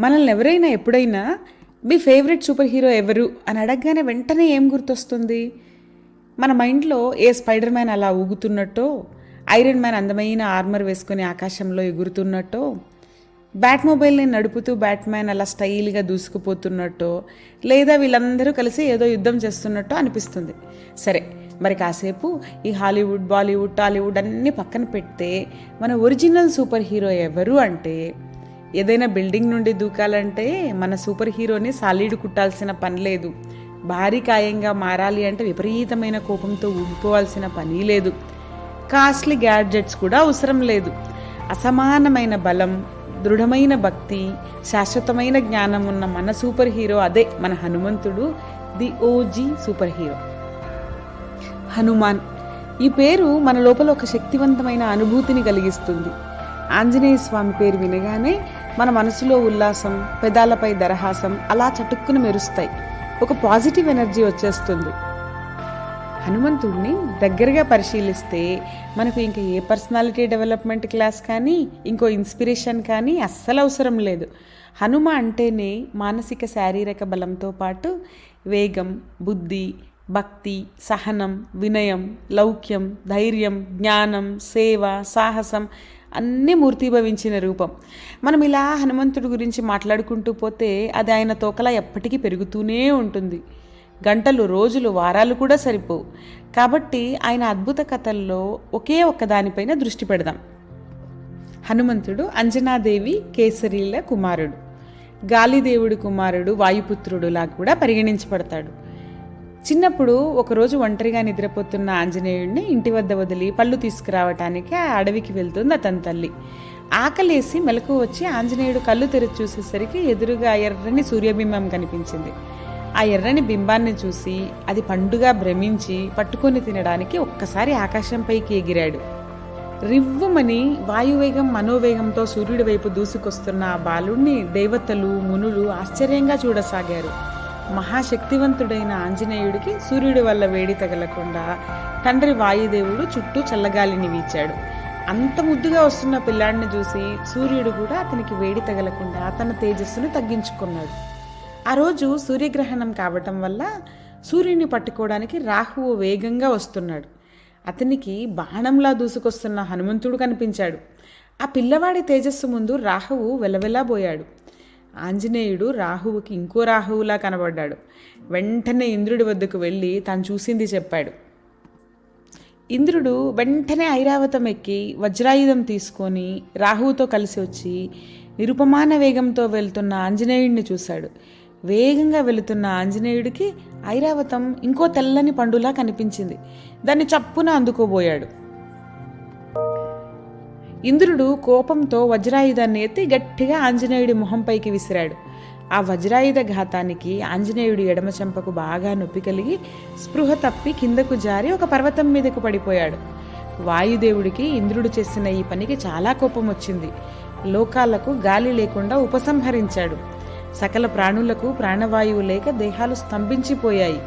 మనల్ని ఎవరైనా ఎప్పుడైనా మీ ఫేవరెట్ సూపర్ హీరో ఎవరు? అని అడగగానే వెంటనే ఏం గుర్తొస్తుంది? మన మైండ్లో ఏ స్పైడర్ మ్యాన్ అలా ఊగుతున్నట్టో ఐరన్ మ్యాన్ అందమైన ఆర్మర్ వేసుకొని ఆకాశంలో ఎగురుతున్నట్టో బ్యాట్ మొబైల్ని నడుపుతూ బ్యాట్మ్యాన్ అలా స్టైల్గా దూసుకుపోతున్నట్టో లేదా వీళ్ళందరూ కలిసి ఏదో యుద్ధం చేస్తున్నట్టో అనిపిస్తుంది. సరే మరి కాసేపు ఈ హాలీవుడ్ బాలీవుడ్ టాలీవుడ్ అన్నీ పక్కన పెడితే మన ఒరిజినల్ సూపర్ హీరో ఎవరు అంటే ఏదైనా బిల్డింగ్ నుండి దూకాలంటే మన సూపర్ హీరోని సాలీడు కుట్టాల్సిన పని లేదు. భారీ కాయంగా మారాలి అంటే విపరీతమైన కోపంతో ఊగిపోవాల్సిన పని లేదు. కాస్ట్లీ గ్యాడ్జెట్స్ కూడా అవసరం లేదు. అసమానమైన బలం దృఢమైన భక్తి శాశ్వతమైన జ్ఞానం ఉన్న మన సూపర్ హీరో అదే మన హనుమంతుడు the OG super hero. Hanuman. ఈ పేరు మన లోపల ఒక శక్తివంతమైన అనుభూతిని కలిగిస్తుంది. ఆంజనేయ స్వామి పేరు వినగానే మన మనసులో ఉల్లాసం పెదాలపై దరహాసం అలా చటుక్కున మెరుస్తాయి. ఒక పాజిటివ్ ఎనర్జీ వచ్చేస్తుంది. హనుమంతుడిని దగ్గరగా పరిశీలిస్తే మనకు ఇంకా ఏ పర్సనాలిటీ డెవలప్మెంట్ క్లాస్ కానీ ఇంకో ఇన్స్పిరేషన్ కానీ అస్సలు అవసరం లేదు. హనుమ అంటేనే మానసిక శారీరక బలంతో పాటు వేగం బుద్ధి భక్తి సహనం వినయం లౌక్యం ధైర్యం జ్ఞానం సేవ సాహసం అన్నీ మూర్తిభవించిన రూపం. మనం ఇలా హనుమంతుడి గురించి మాట్లాడుకుంటూ పోతే అది ఆయన తోకలా ఎప్పటికీ పెరుగుతూనే ఉంటుంది. గంటలు రోజులు వారాలు కూడా సరిపోవు. కాబట్టి ఆయన అద్భుత కథల్లో ఒకే ఒక్క దానిపైన దృష్టి పెడదాం. హనుమంతుడు అంజనాదేవి కేసరీల కుమారుడు. గాలిదేవుడి కుమారుడు వాయుపుత్రుడులా కూడా పరిగణించబడతాడు. చిన్నప్పుడు ఒకరోజు ఒంటరిగా నిద్రపోతున్న ఆంజనేయుడిని ఇంటి వద్ద వదిలి పళ్ళు తీసుకురావటానికి ఆ అడవికి వెళ్తుంది అతని తల్లి. ఆకలేసి మెలకు వచ్చి ఆంజనేయుడు కళ్ళు తెరిచి చూసేసరికి ఎదురుగా ఎర్రని సూర్యబింబం కనిపించింది. ఆ ఎర్రని బింబాన్ని చూసి అది పండుగా భ్రమించి పట్టుకొని తినడానికి ఒక్కసారి ఆకాశంపైకి ఎగిరాడు. రివ్వుమని వాయువేగం మనోవేగంతో సూర్యుడి వైపు దూసుకొస్తున్న ఆ బాలుణ్ణి దేవతలు మునులు ఆశ్చర్యంగా చూడసాగారు. మహాశక్తివంతుడైన ఆంజనేయుడికి సూర్యుడి వల్ల వేడి తగలకుండా తండ్రి వాయుదేవుడు చుట్టూ చల్లగాలిని వీచాడు. అంత ముద్దుగా వస్తున్న పిల్లాడిని చూసి సూర్యుడు కూడా అతనికి వేడి తగలకుండా తన తేజస్సును తగ్గించుకున్నాడు. ఆ రోజు సూర్యగ్రహణం కావటం వల్ల సూర్యుని పట్టుకోవడానికి రాహువు వేగంగా వస్తున్నాడు. అతనికి బాణంలా దూసుకొస్తున్న హనుమంతుడు కనిపించాడు. ఆ పిల్లవాడి తేజస్సు ముందు రాహువు వెలవెలాబోయాడు ఆంజనేయుడు రాహువుకి ఇంకో రాహువులా కనబడ్డాడు. వెంటనే ఇంద్రుడి వద్దకు వెళ్ళి తాను చూసింది చెప్పాడు. ఇంద్రుడు వెంటనే ఐరావతం ఎక్కి వజ్రాయుధం తీసుకొని రాహువుతో కలిసి వచ్చి నిరుపమాన వేగంతో వెళ్తున్న ఆంజనేయుడిని చూశాడు. వేగంగా వెళుతున్న ఆంజనేయుడికి ఐరావతం ఇంకో తెల్లని పండులా కనిపించింది. దాన్ని చప్పున అందుకోబోయాడు. ఇంద్రుడు కోపంతో వజ్రాయుధాన్ని ఎత్తి గట్టిగా ఆంజనేయుడి మొహంపైకి విసిరాడు. ఆ వజ్రాయుధ ఘాతానికి ఆంజనేయుడి ఎడమ చెంపకు బాగా నొప్పి కలిగి స్పృహ తప్పి కిందకు జారి ఒక పర్వతం మీదకు పడిపోయాడు. వాయుదేవుడికి ఇంద్రుడు చేసిన ఈ పనికి చాలా కోపం వచ్చింది. లోకాలకు గాలి లేకుండా ఉపసంహరించాడు. సకల ప్రాణులకు ప్రాణవాయువు లేక దేహాలు స్తంభించిపోయాయి.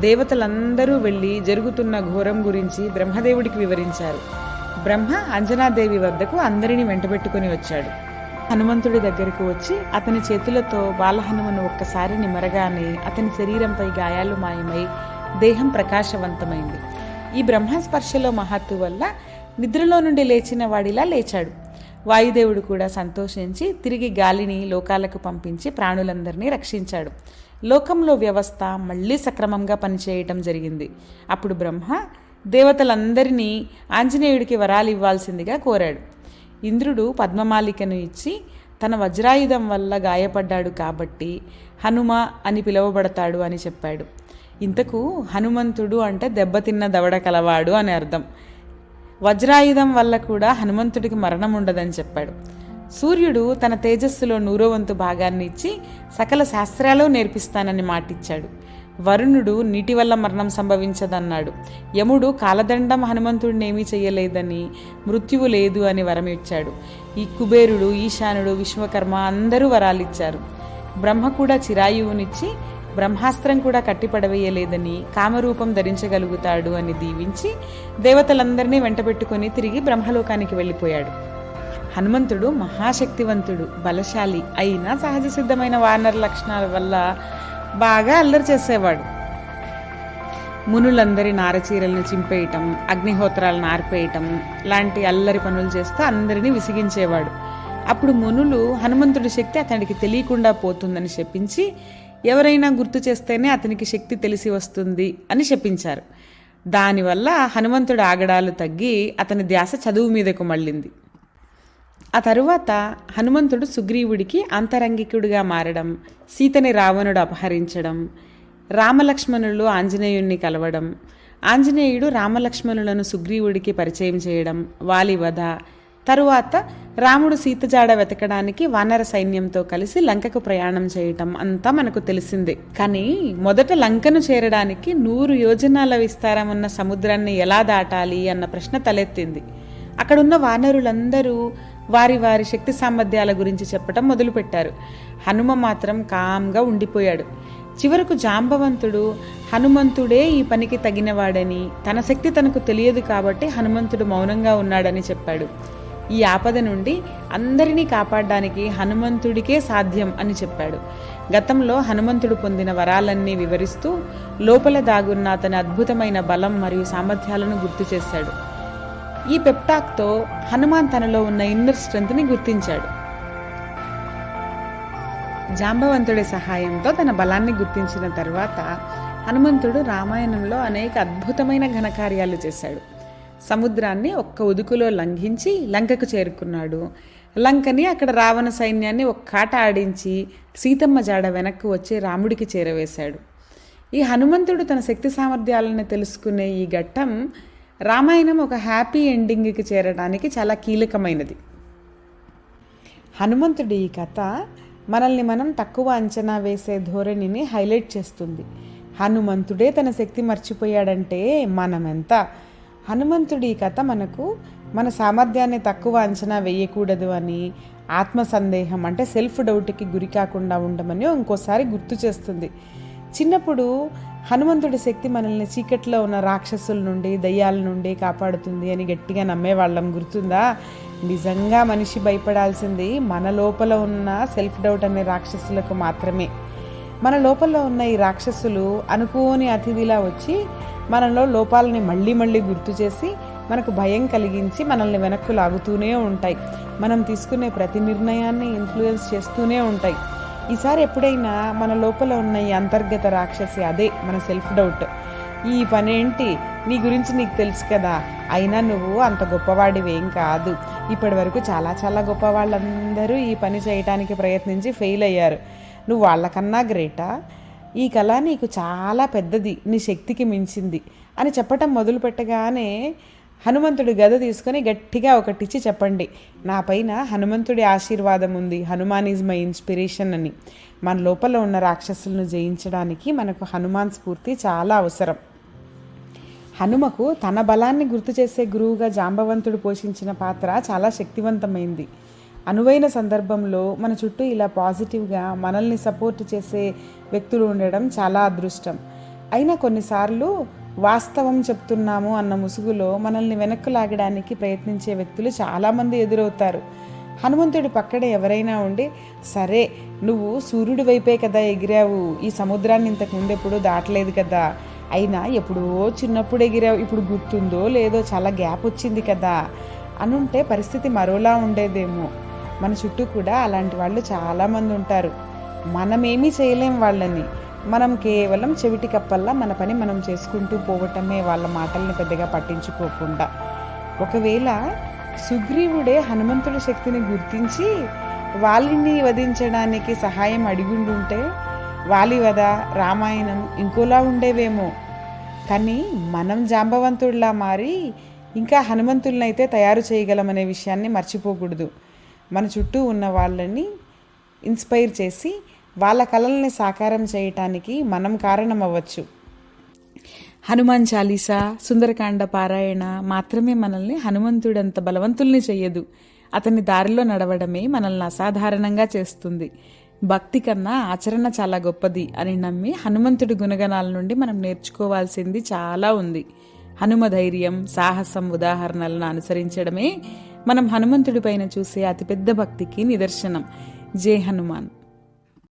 దేవతలందరూ వెళ్ళి జరుగుతున్న ఘోరం గురించి బ్రహ్మదేవుడికి వివరించారు. బ్రహ్మ అంజనాదేవి వద్దకు అందరినీ వెంటబెట్టుకుని వచ్చాడు. హనుమంతుడి దగ్గరకు వచ్చి అతని చేతులతో బాలహనుమను ఒక్కసారి నిమరగానే అతని శరీరంపై గాయాలు మాయమై దేహం ప్రకాశవంతమైంది. ఈ బ్రహ్మస్పర్శలో మహత్తు వల్ల నిద్రలో నుండి లేచిన వాడిలా లేచాడు. వాయుదేవుడు కూడా సంతోషించి తిరిగి గాలిని లోకాలకు పంపించి ప్రాణులందరినీ రక్షించాడు. లోకంలో వ్యవస్థ మళ్ళీ సక్రమంగా పనిచేయటం జరిగింది. అప్పుడు బ్రహ్మ దేవతలందరినీ ఆంజనేయుడికి వరాలు ఇవ్వాల్సిందిగా కోరాడు. ఇంద్రుడు పద్మమాలికను ఇచ్చి తన వజ్రాయుధం వల్ల గాయపడ్డాడు కాబట్టి హనుమ అని పిలువబడతాడు అని చెప్పాడు. ఇంతకు హనుమంతుడు అంటే దెబ్బతిన్న దవడ కలవాడు అని అర్థం. వజ్రాయుధం వల్ల కూడా హనుమంతుడికి మరణం ఉండదని చెప్పాడు. సూర్యుడు తన తేజస్సులో నూరో వంతు భాగాన్ని ఇచ్చి సకల శాస్త్రాలు నేర్పిస్తానని మాటిచ్చాడు. వరుణుడు నీటి వల్ల మరణం సంభవించదన్నాడు. యముడు కాలదండం హనుమంతుడిని ఏమీ చేయలేదని మృత్యువు లేదు అని వరం ఇచ్చాడు ఈ కుబేరుడు ఈశానుడు విశ్వకర్మ అందరూ వరాలిచ్చారు. బ్రహ్మ కూడా చిరాయువునిచ్చి బ్రహ్మాస్త్రం కూడా కట్టిపడవేయలేదని కామరూపం ధరించగలుగుతాడు అని దీవించి దేవతలందరినీ వెంటబెట్టుకుని తిరిగి బ్రహ్మలోకానికి వెళ్ళిపోయాడు. హనుమంతుడు మహాశక్తివంతుడు బలశాలి అయినా సహజ సిద్ధమైన వానర్ లక్షణాల వల్ల బాగా అల్లరి చేసేవాడు. మునులందరి నారచీరలను చింపేయటం అగ్నిహోత్రాలను ఆర్పేయటం లాంటి అల్లరి పనులు చేస్తూ అందరినీ విసిగించేవాడు. అప్పుడు మునులు హనుమంతుడి శక్తి అతనికి తెలియకుండా పోతుందని చెప్పించి ఎవరైనా గుర్తు చేస్తేనే అతనికి శక్తి తెలిసి వస్తుంది అని చెప్పించారు దానివల్ల హనుమంతుడి ఆగడాలు తగ్గి అతని ధ్యాస చదువు మీదకు మళ్ళింది. ఆ తరువాత హనుమంతుడు సుగ్రీవుడికి అంతరంగికుడిగా మారడం సీతని రావణుడు అపహరించడం రామలక్ష్మణులు ఆంజనేయుణ్ణి కలవడం ఆంజనేయుడు రామలక్ష్మణులను సుగ్రీవుడికి పరిచయం చేయడం వాలి వధ తరువాత రాముడు సీతజాడ వెతకడానికి వానర సైన్యంతో కలిసి లంకకు ప్రయాణం చేయటం అంతా మనకు తెలిసిందే. కానీ మొదట లంకను చేరడానికి నూరు యోజనాల విస్తారం ఉన్న సముద్రాన్ని ఎలా దాటాలి అన్న ప్రశ్న తలెత్తింది. అక్కడున్న వానరులందరూ వారి వారి శక్తి సామర్థ్యాల గురించి చెప్పటం మొదలుపెట్టారు. హనుమ మాత్రం కామ్గా ఉండిపోయాడు. చివరకు జాంబవంతుడు హనుమంతుడే ఈ పనికి తగినవాడని తన శక్తి తనకు తెలియదు కాబట్టి హనుమంతుడు మౌనంగా ఉన్నాడని చెప్పాడు. ఈ ఆపద నుండి అందరినీ కాపాడడానికి హనుమంతుడికే సాధ్యం అని చెప్పాడు. గతంలో హనుమంతుడు పొందిన వరాలన్నీ వివరిస్తూ లోపల దాగున్న అతని అద్భుతమైన బలం మరియు సామర్థ్యాలను గుర్తు చేశాడు. ఈ పెప్టాక్తో హనుమాన్ తనలో ఉన్న ఇన్నర్ స్ట్రెంత్ని గుర్తించాడు. జాంబవంతుడి సహాయంతో తన బలాన్ని గుర్తించిన తర్వాత హనుమంతుడు రామాయణంలో అనేక అద్భుతమైన ఘనకార్యాలు చేశాడు. సముద్రాన్ని ఒక్క ఉదుకులో లంఘించి లంకకు చేరుకున్నాడు. లంకని అక్కడ రావణ సైన్యాన్ని ఒక్కాట ఆడించి సీతమ్మ జాడ వెనక్కు వచ్చి రాముడికి చేరవేశాడు. ఈ హనుమంతుడు తన శక్తి సామర్థ్యాలను తెలుసుకునే ఈ ఘట్టం రామాయణం ఒక హ్యాపీ ఎండింగ్కి చేరడానికి చాలా కీలకమైనది. హనుమంతుడి ఈ కథ మనల్ని మనం తక్కువ అంచనా వేసే ధోరణిని హైలైట్ చేస్తుంది. హనుమంతుడే తన శక్తి మర్చిపోయాడంటే మనమెంత? హనుమంతుడి ఈ కథ మనకు మన సామర్థ్యాన్ని తక్కువ అంచనా వేయకూడదు అని ఆత్మ సందేహం అంటే సెల్ఫ్ డౌట్కి గురి కాకుండా ఉండమని ఇంకోసారి గుర్తు చేస్తుంది. చిన్నప్పుడు హనుమంతుడి శక్తి మనల్ని చీకట్లో ఉన్న రాక్షసుల నుండి దయ్యాల నుండి కాపాడుతుంది అని గట్టిగా నమ్మేవాళ్ళం. గుర్తుందా? నిజంగా మనిషి భయపడాల్సింది మన లోపల ఉన్న సెల్ఫ్ డౌట్ అనే రాక్షసులకు మాత్రమే. మన లోపల ఉన్న ఈ రాక్షసులు అనుకోని అతిథిలా వచ్చి మనలో లోపాలని మళ్ళీ మళ్ళీ గుర్తు చేసి మనకు భయం కలిగించి మనల్ని వెనక్కు లాగుతూనే ఉంటాయి. మనం తీసుకునే ప్రతి నిర్ణయాన్ని ఇన్ఫ్లుయెన్స్ చేస్తూనే ఉంటాయి. ఈసారి ఎప్పుడైనా మన లోపల ఉన్న ఈ అంతర్గత రాక్షసి అదే మన సెల్ఫ్ డౌట్ ఈ పనేంటి? నీ గురించి నీకు తెలుసు కదా. అయినా నువ్వు అంత గొప్పవాడివేం కాదు. ఇప్పటి వరకు చాలా చాలా గొప్ప వాళ్ళందరూ ఈ పని చేయటానికి ప్రయత్నించి ఫెయిల్ అయ్యారు. నువ్వు వాళ్ళకన్నా గ్రేటా ఈ కళ నీకు చాలా పెద్దది నీ శక్తికి మించింది అని చెప్పటం మొదలు పెట్టగానే హనుమంతుడి గద తీసుకొని గట్టిగా ఒకటిచ్చి చెప్పండి. నా పైన హనుమంతుడి ఆశీర్వాదం ఉంది. హనుమాన్ ఈజ్ మై ఇన్స్పిరేషన్ అని. మన లోపల ఉన్న రాక్షసులను జయించడానికి మనకు హనుమాన్ స్ఫూర్తి చాలా అవసరం. హనుమకు తన బలాన్ని గుర్తు చేసే గురువుగా జాంబవంతుడు పోషించిన పాత్ర చాలా శక్తివంతమైంది. అనువైన సందర్భంలో మన చుట్టూ ఇలా పాజిటివ్గా మనల్ని సపోర్ట్ చేసే వ్యక్తులు ఉండడం చాలా అదృష్టం. అయినా కొన్నిసార్లు వాస్తవం చెప్తున్నాము అన్న ముసుగులో మనల్ని వెనక్కు లాగడానికి ప్రయత్నించే వ్యక్తులు చాలామంది ఎదురవుతారు. హనుమంతుడి పక్కన ఎవరైనా ఉండి సరే నువ్వు సూర్యుడి వైపే కదా ఎగిరావు. ఈ సముద్రాన్ని ఇంతకు ముందు ఎప్పుడు దాటలేదు కదా. అయినా ఎప్పుడో చిన్నప్పుడు ఎగిరావు. ఇప్పుడు గుర్తుందో లేదో చాలా గ్యాప్ వచ్చింది కదా అనుంటే పరిస్థితి మరోలా ఉండేదేమో. మన చుట్టూ కూడా అలాంటి వాళ్ళు చాలామంది ఉంటారు. మనమేమీ చేయలేం వాళ్ళని. మనం కేవలం చెవిటి కప్పల్లా మన పని మనం చేసుకుంటూ పోవటమే వాళ్ళ మాటల్ని పెద్దగా పట్టించుకోకుండా. ఒకవేళ సుగ్రీవుడే హనుమంతుడి శక్తిని గుర్తించి వాలిని వధించడానికి సహాయం అడిగుండుంటే వాలి వధ రామాయణం ఇంకోలా ఉండేవేమో. కానీ మనం జాంబవంతుడిలా మారి ఇంకా హనుమంతులనైతే తయారు చేయగలమనే విషయాన్ని మర్చిపోకూడదు. మన చుట్టూ ఉన్న వాళ్ళని ఇన్స్పైర్ చేసి వాళ్ళ కళల్ని సాకారం చేయటానికి మనం కారణం అవ్వచ్చు హనుమాన్ చాలీసా సుందరకాండ పారాయణ మాత్రమే మనల్ని హనుమంతుడంత బలవంతుల్ని చెయ్యదు. అతని దారిలో నడవడమే మనల్ని అసాధారణంగా చేస్తుంది. భక్తి కన్నా ఆచరణ చాలా గొప్పది అని నమ్మి హనుమంతుడి గుణగణాల నుండి మనం నేర్చుకోవాల్సింది చాలా ఉంది. హనుమ ధైర్యం సాహసం ఉదాహరణలను అనుసరించడమే మనం హనుమంతుడి పైన చూసే అతిపెద్ద భక్తికి నిదర్శనం. జై హనుమాన్.